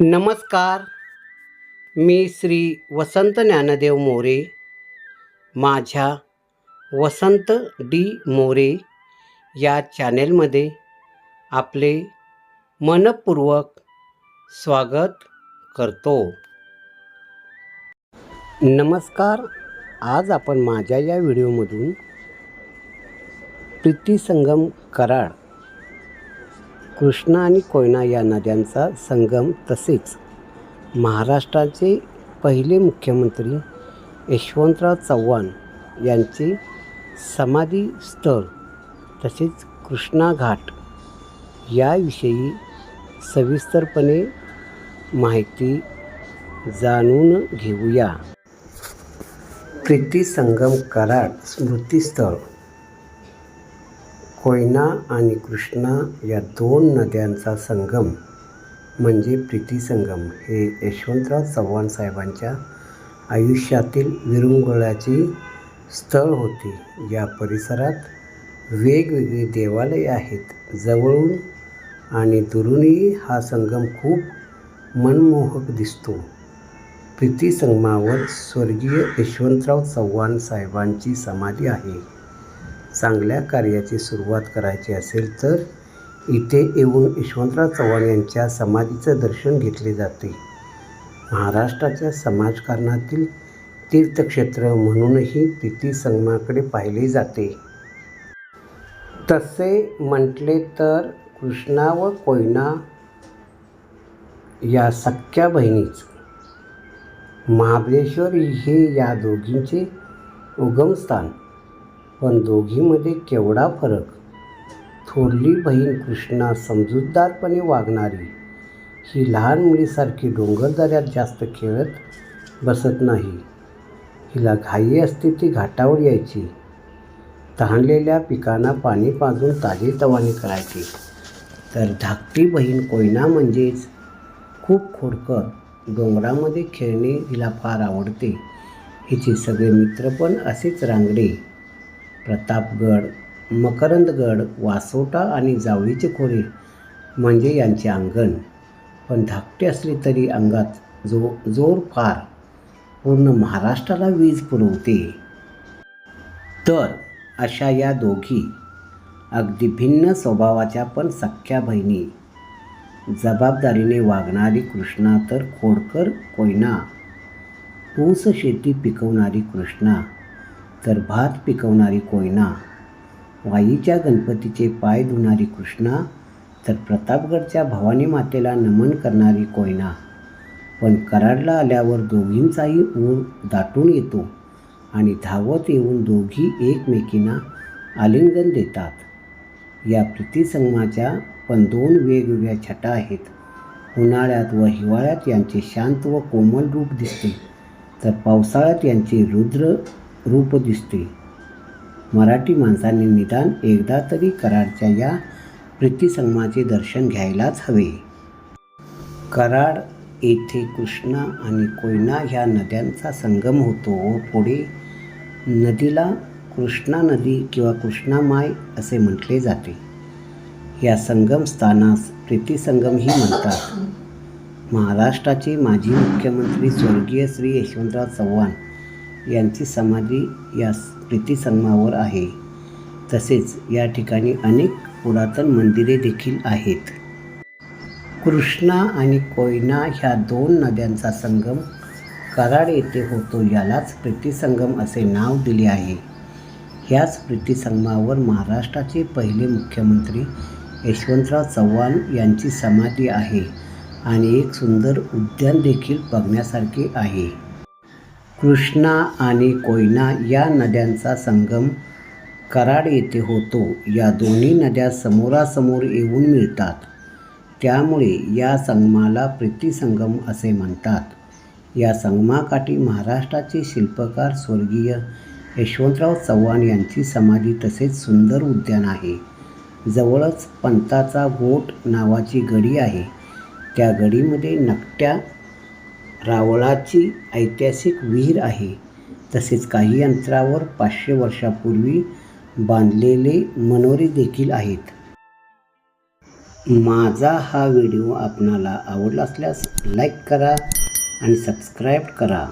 नमस्कार. मी श्री वसंत ज्ञानदेव मोरे. माझ्या वसंत डी मोरे या चॅनेलमध्ये आपले मनपूर्वक स्वागत करतो. नमस्कार. आज आपण माझ्या या व्हिडिओमधून प्रीती संगम कराड कृष्णा आणि कोयना या नद्यांचा संगम तसेच महाराष्ट्राचे पहिले मुख्यमंत्री यशवंतराव चव्हाण यांचे समाधी स्थळ तसेच कृष्णा घाट याविषयी सविस्तरपणे माहिती जाणून घेऊया. प्रीती संगम कराड स्मृतीस्थळ. कोयना आणि कृष्णा या दोन नद्यांचा संगम म्हणजे प्रीती संगम हे यशवंतराव चव्हाण साहेबांच्या आयुष्यातील विरंगुळाची स्थळ होते. या परिसरात वेगवेगळी देवालये आहेत. जवळून आणि दुरूनही हा संगम खूप मनमोहक दिसतो. प्रीती संगमावर स्वर्गीय यशवंतराव चव्हाण साहेबांची समाधी आहे. चांगल्या कार्याची सुरुवात करायची असेल तर इथे येऊन यशवंतराव चव्हाण यांच्या समाधीचं दर्शन घेतले जाते. महाराष्ट्राच्या समाजकारणातील तीर्थक्षेत्र म्हणूनही तिथी संगमाकडे पाहिले जाते. तसे म्हटले तर कृष्णा व कोयना या सख्या बहिणीच. महाबळेश्वर हे या दोघींचे उगमस्थान. पण दोघीमध्ये केवढा फरक? थोरली बहीण कृष्णा समजूतदारपणे वागणारी ही लहान मुलीसारखी डोंगरदऱ्यात जास्त खेळत बसत नाही. हिला घाई असते ती घाटावर यायची. तहानलेल्या पिकांना पाणी पाजून ताजेतवाने करायची. तर धाकटी बहीण कोयना म्हणजेच खूप खोडकर डोंगरामध्ये खेळणे हिला फार आवडते. हिचे सगळे मित्र पण असेच रांगडे प्रतापगड मकरंदगड वासोटा आणि जावळीचे खोरे म्हणजे यांचे अंगण. पण धाकटे असले तरी अंगात जो जोर फार. पूर्ण महाराष्ट्राला वीज पुरवते. तर अशा या दोघी अगदी भिन्न स्वभावाच्या पण सख्या बहिणी. जबाबदारीने वागणारी कृष्णा तर खोडकर कोयना. ऊस शेती पिकवणारी कृष्णा. तर भात पिकवणारी कोयना वाईच्या गणपतीचे पाय धुणारी कृष्णा तर प्रतापगडच्या भवानी मातेला नमन करणारी कोयना. पण कराडला आल्यावर दोघींचाही ऊर दाटून येतो आणि धावत येऊन दोघी एकमेकींना आलिंगन देतात. या प्रीतीसंगमाच्या पण दोन वेगवेगळ्या छटा आहेत. उन्हाळ्यात व हिवाळ्यात यांचे शांत व कोमल रूप दिसते. तर पावसाळ्यात यांचे रुद्र रूप दिसते. मराठी माणसाने निदान एकदा तरी कराडच्या या प्रीतीसंगमाचे दर्शन घ्यायलाच हवे. कराड येथे कृष्णा आणि कोयना ह्या नद्यांचा संगम होतो. व पुढे नदीला कृष्णा नदी किंवा कृष्णामाय असे म्हटले जाते. या संगम स्थानास प्रीतीसंगमही म्हणतात. महाराष्ट्राचे माजी मुख्यमंत्री स्वर्गीय श्री यशवंतराव चव्हाण यांची समाधी या स्मृतिसंगमावर आहे. तसेच या ठिकाणी अनेक पुरातन मंदिरे देखील आहेत. कृष्णा आणि कोयना ह्या दोन नद्यांचा संगम कराड येथे होतो यालाच प्रीतीसंगम असे नाव दिले आहे. ह्याच प्रीतीसंगमावर महाराष्ट्राचे पहिले मुख्यमंत्री यशवंतराव चव्हाण यांची समाधी आहे आणि एक सुंदर उद्यान देखील बघण्यासारखे आहे. कृष्णा आणि कोयना या नद्यांचा संगम कराड येथे होतो. या दोन्ही नद्या समोरासमोर येऊन मिळतात. त्यामुळे या संगमाला प्रीतीसंगम असे म्हणतात. या संगमाकाठी महाराष्ट्राचे शिल्पकार स्वर्गीय यशवंतराव चव्हाण यांची समाधी तसेच सुंदर उद्यान आहे. जवळच पंताचा गोट नावाची गडी आहे. त्या गडीमध्ये नकट्या रावळाची ऐतिहासिक विहीर आहे. तसेच काही अंतरावर पाचशे वर्षापूर्वी बांधलेले मनोरे देखील आहेत. माझा हा व्हिडिओ आपणाला आवडला असल्यास लाईक करा आणि सबस्क्राईब करा.